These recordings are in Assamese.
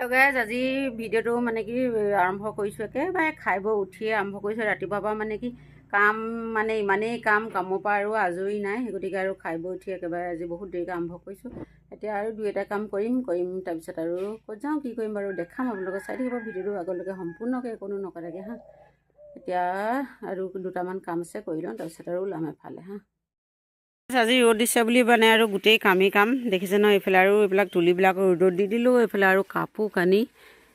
লগাই আজি ভিডিঅ'টো মানে কি আৰম্ভ কৰিছোঁ একেবাৰে খাই বৈ উঠিয়ে আৰম্ভ কৰিছোঁ। ৰাতিপুৱাৰ পৰা মানে কি কাম মানে ইমানেই কাম কামৰ পৰা আৰু আজৰি নাই সেই গতিকে আৰু খাই বৈ উঠি একেবাৰে আজি বহুত দেৰিকৈ আৰম্ভ কৰিছোঁ। এতিয়া আৰু দুই এটা কাম কৰিম কৰিম তাৰপিছত আৰু ক'ত যাওঁ কি কৰিম বাৰু দেখাম আপোনালোকে চাই থাকিব ভিডিঅ'টো আগলৈকে সম্পূৰ্ণকৈ কোনো নকৰাকৈ হা। এতিয়া আৰু দুটামান কাম আছে কৰি লওঁ তাৰপিছত আৰু ওলাম এফালে হা। আজি ৰ'দ দিছে বুলি মানে আৰু গোটেই কামেই কাম দেখিছে ন এইফালে আৰু এইবিলাক তুলিবিলাক ৰ'দত দি দিলোঁ এইফালে আৰু কাপোৰ কানি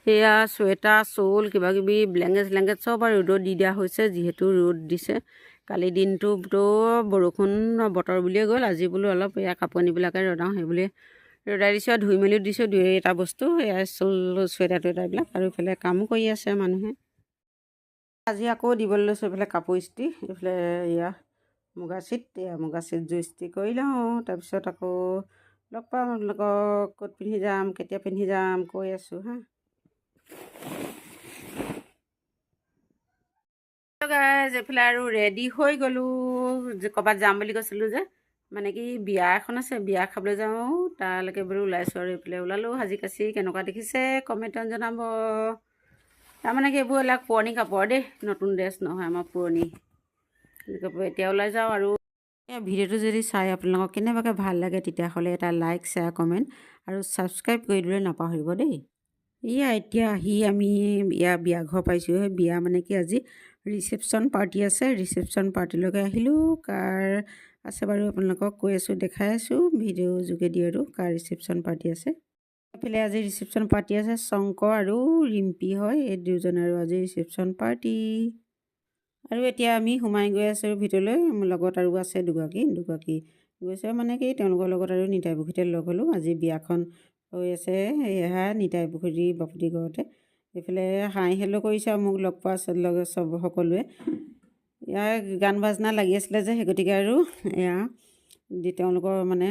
সেয়া চুৱেটাৰ চোল কিবাকিবি ব্লেংকেট চেলেংকেট চব আৰু ৰ'দত দি দিয়া হৈছে যিহেতু ৰ'দ দিছে। কালি দিনটোতো বৰষুণ বতৰ বুলিয়ে গ'ল। আজি বোলো অলপ এয়া কাপোৰ কানিবিলাকে ৰ'দাওঁ সেই বুলি ৰ'দাই দিছোঁ আৰু ধুই মেলি দিছোঁ দুই এটা বস্তু এয়া চোল চুৱেটাৰ টুৱেটাৰবিলাক আৰু এইফালে কামো কৰি আছে মানুহে। আজি আকৌ দিবলৈ লৈছোঁ এইফালে কাপোৰ ইস্ত্ৰি এইফালে এয়া মুগা চিট এয়া মুগা চিট জুই ইস্ত্ৰি কৰি লওঁ তাৰপিছত আকৌ লগ পাম আপোনালোকক ক'ত পিন্ধি যাম কেতিয়া পিন্ধি যাম কৈ আছোঁ হা। এইফালে আৰু ৰেডি হৈ গ'লোঁ যে ক'ৰবাত যাম বুলি কৈছিলোঁ যে মানে কি বিয়া এখন আছে বিয়া খাবলৈ যাওঁ তালৈকে বোলো ওলাইছোঁ আৰু এইফালে ওলালোঁ সাজি কাচি কেনেকুৱা দেখিছে কমেণ্টত জনাব। তাৰমানে কি এইবোৰ এইবিলাক পুৰণি কাপোৰ দেই নতুন ড্ৰেছ নহয় আমাৰ পুৰণি। কাপোৰ এতিয়া ওলাই যাওঁ আৰু। ভিডিঅ'টো যদি চাই আপোনালোকক কেনেবাকৈ ভাল লাগে তেতিয়াহ'লে এটা লাইক শ্বেয়াৰ কমেণ্ট আৰু ছাবস্ক্ৰাইব কৰি দিবলৈ নাপাহৰিব দেই। এয়া এতিয়া আহি আমি বিয়া বিয়া ঘৰ পাইছোঁহে বিয়া মানে কি আজি ৰিচেপশ্যন পাৰ্টি আছে ৰিচেপশ্যন পাৰ্টিলৈকে আহিলোঁ। কাৰ আছে বাৰু আপোনালোকক কৈ আছোঁ দেখাই আছোঁ ভিডিঅ' যোগেদি আৰু কাৰ ৰিচেপশ্যন পাৰ্টি আছে। এইফালে আজি ৰিচেপশ্যন পাৰ্টি আছে শংকৰ আৰু ৰিম্পী হয় এই দুজন আৰু আজি ৰিচেপশ্যন পাৰ্টি আৰু এতিয়া আমি সোমাই গৈ আছোঁ ভিতৰলৈ লগত আৰু আছে দুগৰাকী দুগৰাকী গৈছে মানে কি তেওঁলোকৰ লগত আৰু নিতাই পুখুৰীতে লগ হ'লোঁ। আজি বিয়াখন হৈ আছে এয়া নিতাই পুখুৰী বাপুতি ঘৰতে। এইফালে হাই হেল্ল' কৰিছে আৰু মোক লগ পোৱা লগে চব সকলোৱে। ইয়াৰ গান বাজনা লাগি আছিলে যে সেই গতিকে আৰু এয়া দি তেওঁলোকৰ মানে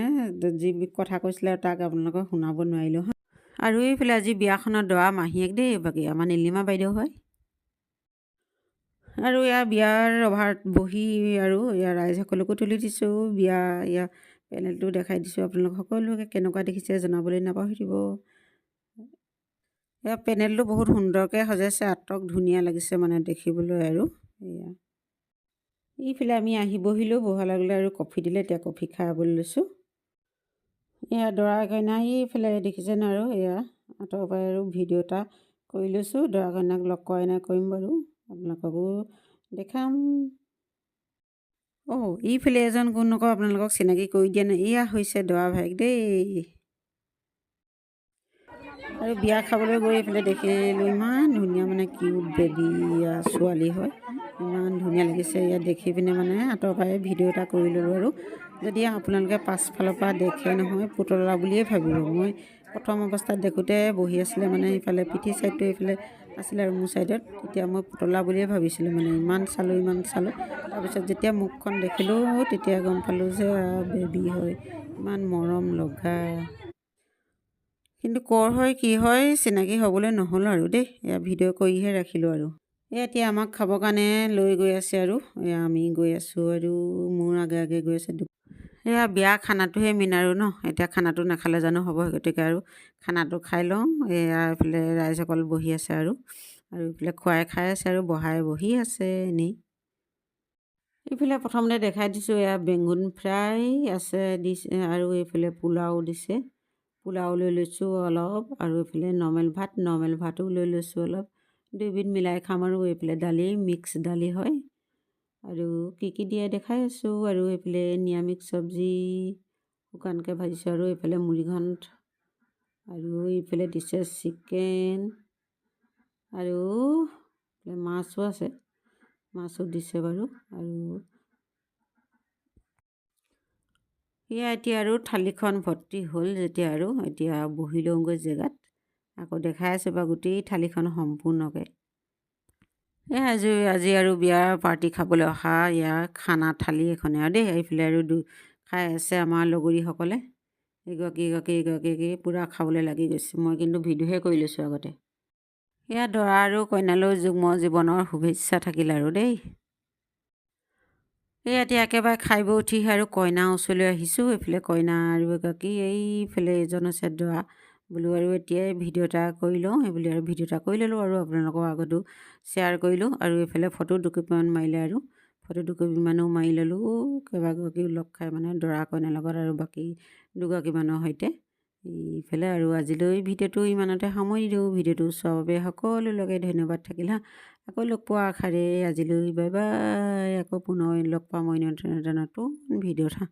যি কথা কৈছিলে তাক আপোনালোকক শুনাব নোৱাৰিলোঁ হা আৰু এইফালে আজি বিয়াখনৰ দৰা মাহীয়েক দেই বাকী আমাৰ নীলিমা বাইদেউ হয়। আৰু ইয়াৰ বিয়াৰ ৰভাত বহি আৰু ইয়াৰ ৰাইজসকলকো তুলি দিছোঁ। বিয়া ইয়াৰ পেনেলটো দেখাই দিছোঁ আপোনালোক সকলোকে। কেনেকুৱা দেখিছে জনাবলৈ নাপাহৰিব। এয়া পেনেলটো বহুত সুন্দৰকৈ সজাইছে আটক ধুনীয়া লাগিছে মানে দেখিবলৈ আৰু। এয়া। এইফালে আমি আহি বহিলোঁ বহাৰ লগে আৰু কফি দিলে এতিয়া কফি খাবলৈ লৈছোঁ। এয়া দৰা কইনা এইফালে দেখিছেনে আৰু? এয়া আঁতৰৰ পৰাই আৰু ভিডিঅ' এটা কৰি লৈছোঁ। দৰা কইনাক লগ কৰাই নাই কৰিম বাৰু। আপোনালোককো দেখাম। অঁ এইফালে এজন কোন নকওঁ আপোনালোকক চিনাকি কৰি দিয়া নাই? এয়া হৈছে দৰা ভাইক দেই। আৰু বিয়া খাবলৈ গৈ এইফালে দেখিলোঁ, ইমান ধুনীয়া মানে কিউট বেবী ছোৱালী হয়। ইমান ধুনীয়া লাগিছে, ইয়াত দেখি পিনে মানে আঁতৰৰ পৰাই ভিডিঅ' এটা কৰি ল'লোঁ আৰু। যদি আপোনালোকে পাছফালৰ পৰা দেখে নহয়, পুতলা বুলিয়ে ভাবিব। মই প্ৰথম অৱস্থাত দেখোঁতে বহি আছিলে মানে ইফালে, পিঠি ছাইডটো এইফালে আছিলে আৰু মোৰ ছাইডত তেতিয়া মই পুতলা বুলিয়ে ভাবিছিলোঁ মানে ইমান চালোঁ ইমান চালোঁ। তাৰপিছত যেতিয়া মুখখন দেখিলোঁ, তেতিয়া গম পালোঁ যে বেবী হয়। ইমান মৰম, লগা। কিন্তু ক'ৰ হয় কি হয় চিনাকি হ'বলৈ নহ'ল আৰু দেই। এয়া ভিডিঅ' কৰিহে ৰাখিলোঁ আৰু। এই এতিয়া আমাক খাবৰ কাৰণে লৈ গৈ আছে আৰু। এয়া আমি গৈ আছোঁ আৰু মোৰ আগে আগে গৈ আছে এয়া বিয়া খানাটোহে মেইন আৰু ন। এতিয়া খানাটো নাখালে জানো হ'ব গতিকে আৰু খানাটো খাই লওঁ। এয়া এইফালে ৰাইজসকল বহি আছে আৰু। আৰু এইফালে খুৱাই খাই আছে আৰু বহাই বহি আছে এনেই। এইফালে প্ৰথমতে দেখাই দিছোঁ এয়া বেঙুন ফ্ৰাই আছে দিছে আৰু এইফালে পোলাও দিছে। পোলাও লৈ লৈছোঁ অলপ আৰু এইফালে নৰ্মেল ভাত, নৰ্মেল ভাতো লৈ লৈছোঁ অলপ। দুইবিধ মিলাই খাম আৰু এইফালে দালি, মিক্স দালি হয়। আৰু কি কি দিয়ে দেখাই আছোঁ আৰু এইফালে নিৰামিষ চব্জি শুকানকৈ ভাজিছোঁ আৰু এইফালে মুড়িঘণ্ট আৰু এইফালে দিছে চিকেন আৰু মাছো আছে, মাছো দিছে বাৰু। আৰু সেয়া এতিয়া আৰু থালিখন ভৰ্তি হ'ল যেতিয়া আৰু এতিয়া বহি লওঁগৈ জেগাত। আকৌ দেখাই আছোঁ বাৰু গোটেই থালিখন সম্পূৰ্ণকৈ। এই আজি আজি আৰু বিয়াৰ পাৰ্টি খাবলৈ অহা ইয়াৰ খানা থালি এখনে আৰু দেই। এইফালে আৰু দু খাই আছে আমাৰ লগৰীসকলে। এগৰাকী এগৰাকী এগৰাকী পূৰা খাবলৈ লাগি গৈছে। মই কিন্তু ভিডিঅ'হে কৰি লৈছোঁ আগতে। সেয়া দৰা আৰু কইনালৈ যুগ্ম জীৱনৰ শুভেচ্ছা থাকিল আৰু দেই। এই এতিয়া একেবাৰে খাই বৈ উঠি আৰু কইনা ওচৰলৈ আহিছোঁ এইফালে কইনা আৰু এগৰাকী এইফালে এজন আছে দৰা বোলো আৰু এতিয়াই ভিডিঅ' এটা কৰি লওঁ এই বুলি আৰু ভিডিঅ' এটা কৰি ল'লোঁ আৰু আপোনালোকৰ আগতো শ্বেয়াৰ কৰিলোঁ আৰু এইফালে ফটো দুকপিমান মাৰিলে আৰু ফটো দুকপিমানো মাৰি ল'লোঁ কেইবাগৰাকীও লগ খাই মানে দৰা কইনাৰ লগত আৰু বাকী দুগৰাকীমানৰ সৈতে। ইফালে আৰু আজিলৈ ভিডিঅ'টো ইমানতে সামৰি দিওঁ। ভিডিঅ'টো চোৱাৰ বাবে সকলোলৈকে ধন্যবাদ থাকিল হা। আকৌ লগ পোৱা আশাৰে আজিলৈ বাই বাই। আকৌ পুনৰ লগ পাম অন্য ভিডিঅ'ত হা।